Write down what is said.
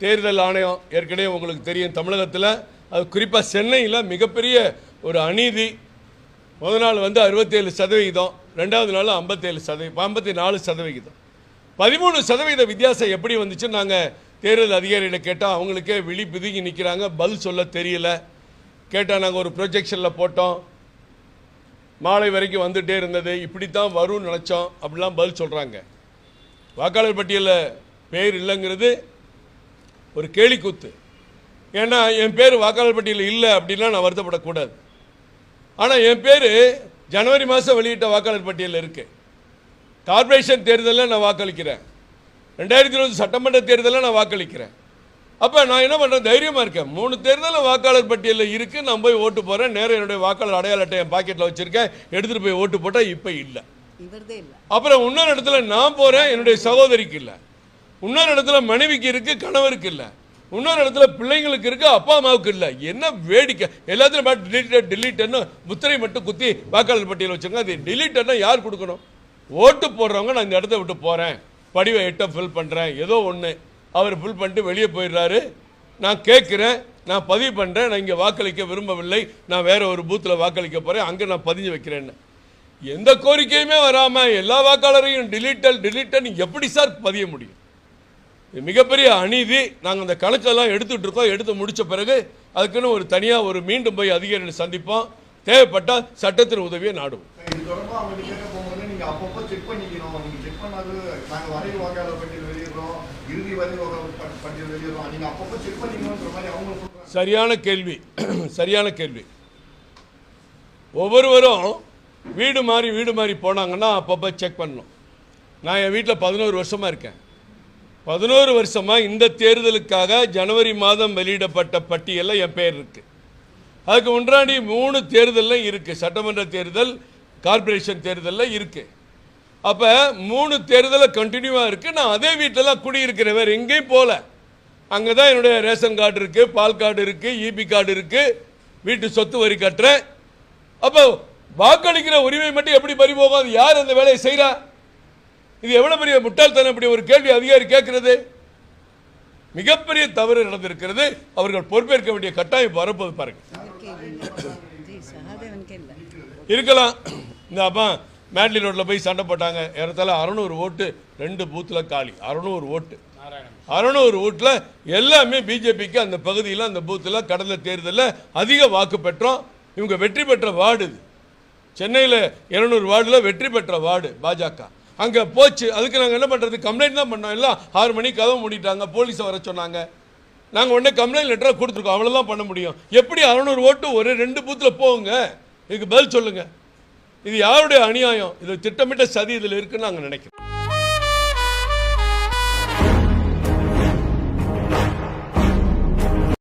தேர்தல் ஆணையம் ஏற்கனவே உங்களுக்கு தெரியும் தமிழகத்தில். அது குறிப்பாக சென்னையில் மிகப்பெரிய ஒரு அநீதி. முதல் நாள் வந்து அறுபத்தேழு சதவிகிதம் ரெண்டாவது நாள் ஐம்பத்தேழு சதவீதம் ஐம்பத்தி நாலு சதவிகிதம். பதிமூணு சதவீத வித்தியாசம் எப்படி வந்துச்சு நாங்கள் தேர்தல் அதிகாரிகிட்ட கேட்டால் அவங்களுக்கே விழி பிதுங்கி நிற்கிறாங்க பதில் சொல்ல தெரியல. கேட்டால் நாங்கள் ஒரு ப்ரொஜெக்ஷனில் போட்டோம். மாலை வரைக்கும் வந்துகிட்டே இருந்தது இப்படி தான் வரும்னு நினச்சோம். அப்படிலாம் பதில் சொல்கிறாங்க வாக்காளர் பட்டியலில் பேர் இல்லைங்கிறது ஒரு கேலிக்கூத்து. ஏன்னா என் பேர் வாக்காளர் பட்டியலில் இல்லை அப்படின்னா நான் வருத்தப்படக்கூடாது. ஆனால் என் பேர் ஜனவரி மாதம் வெளியிட்ட வாக்காளர் பட்டியலில் இருக்கு. கார்ப்பரேஷன் தேர்தலில் நான் வாக்களிக்கிறேன். ரெண்டாயிரத்தி இருபது சட்டமன்ற தேர்தலில் நான் வாக்களிக்கிறேன். அப்போ நான் என்ன பண்ணுறேன் தைரியமாக இருக்கேன். மூணு தேர்தலில் வாக்காளர் பட்டியலில் இருக்குது நான் போய் ஓட்டு போகிறேன் நேரம் என்னுடைய வாக்காளர் அடையாள அட்டை என் பாக்கெட்டில் வச்சுருக்கேன். எடுத்துகிட்டு போய் ஓட்டு போட்டால் இப்போ இல்லை. அப்புறம் இன்னொரு இடத்துல நான் போறேன். என்னுடைய சகோதரிக்கு இல்ல. இன்னொரு இடத்துல மனைவிக்கு இருக்கு கணவருக்கு இல்லை. இன்னொரு இடத்துல பிள்ளைங்களுக்கு இருக்கு அப்பா அம்மாவுக்கு இல்லை. என்ன வேடிக்கை? எல்லாத்துலையும் டிலீட் டிலீட்னு முத்திரை மட்டும் குத்தி வாக்காளர் பட்டியல் வச்சிருங்க அது டிலீட்னா யார் கொடுக்கணும்? ஓட்டு போடுறவங்க நான் இந்த இடத்த விட்டு போகிறேன் படிவை எட்ட ஃபில் பண்ணுறேன் ஏதோ ஒன்று அவர் ஃபில் பண்ணிட்டு வெளியே போயிடுறாரு. நான் கேட்குறேன். நான் பதிவு பண்ணுறேன் நான் இங்கே வாக்களிக்க விரும்பவில்லை. நான் வேற ஒரு பூத்தில் வாக்களிக்க போகிறேன் அங்கே நான் பதிஞ்சு வைக்கிறேன்னு. எந்த கோரிக்கையுமே வராமல் எல்லா வாக்காளரையும் டிலீட்டல் டிலீட்டன் எப்படி சார் பதிய முடியும்? மிகப்பெரிய அநீதி. நாங்கள் அந்த கணக்கெல்லாம் எடுத்துட்டு இருக்கோம். எடுத்து முடிச்ச பிறகு அதுக்குன்னு ஒரு தனியாக ஒரு மீண்டும் போய் அதிகாரிகளை சந்திப்போம். தேவைப்பட்டால் சட்டத்தின் உதவியை நாடுவோம். சரியான கேள்வி. சரியான கேள்வி. ஒவ்வொருவரும் வீடு மாறி வீடு மாறி போனாங்கன்னா அப்பப்போ செக் பண்ணணும். நான் என் வீட்டில் பதினோரு வருஷமாக இருக்கேன். பதினோரு வருஷமாக இந்த தேர்தலுக்காக ஜனவரி மாதம் வெளியிடப்பட்ட பட்டியலில் என் பேர் இருக்கு. அதுக்கு முன்னாடி மூணு தேர்தலில் இருக்குது சட்டமன்ற தேர்தல் கார்ப்பரேஷன் தேர்தலில் இருக்குது அப்போ மூணு தேர்தலில் கண்டினியூவாக இருக்குது நான் அதே வீட்டில் தான் குடியிருக்கிறேன். வேறு எங்கேயும் போகல அங்கே தான் என்னுடைய ரேஷன் கார்டு இருக்குது பால் கார்டு இருக்குது இபி கார்டு இருக்குது வீட்டு சொத்து வரி கட்டுறேன். அப்போ வாக்களிக்கிற உரிமை மட்டும் எப்படி பறிபோகும்? அது யார் அந்த வேலையை செய்கிறா இது எவ்வளவு பெரிய முட்டாள்தனம் இப்படி ஒரு கேள்வி அதிகாரி கேட்கிறது? மிகப்பெரிய தவறு நடந்திருக்கிறது. அவர்கள் பொறுப்பேற்க வேண்டிய கட்டாயம் வரப்போது பாருங்க. இருக்கலாம். இந்த அப்பா மேட்லி ரோட்டில் போய் சண்டை போட்டாங்க. ஏறத்தால அறநூறு ஓட்டு ரெண்டு பூத்தில் காலி. அறநூறு ஓட்டு. அறநூறு ஓட்டில் எல்லாமே பிஜேபிக்கு அந்த பகுதியில் அந்த பூத்தில் கடந்த தேர்தலில் அதிக வாக்கு பெற்றோம். இவங்க வெற்றி பெற்ற வார்டு இது. சென்னையில் இருநூறு வார்டில் வெற்றி பெற்ற வார்டு பாஜக. அங்கே போச்சு. அதுக்கு நாங்கள் என்ன பண்ணுறது கம்ப்ளைண்ட் தான் பண்ணோம். எல்லாம் ஆறு மணிக்கு கதவு மூடிட்டாங்க. போலீஸை வர சொன்னாங்க. நாங்கள் உடனே கம்ப்ளைண்ட் லெட்டராக கொடுத்துருக்கோம். அவ்வளோதான் பண்ண முடியும். எப்படி அறநூறு ஓட்டு ஒரு ரெண்டு பூத்தில் போகுங்க? இதுக்கு பதில் சொல்லுங்கள் இது யாருடைய அநியாயம்? இது திட்டமிட்ட சதி இதில் இருக்குன்னு நாங்கள் நினைக்கிறோம்.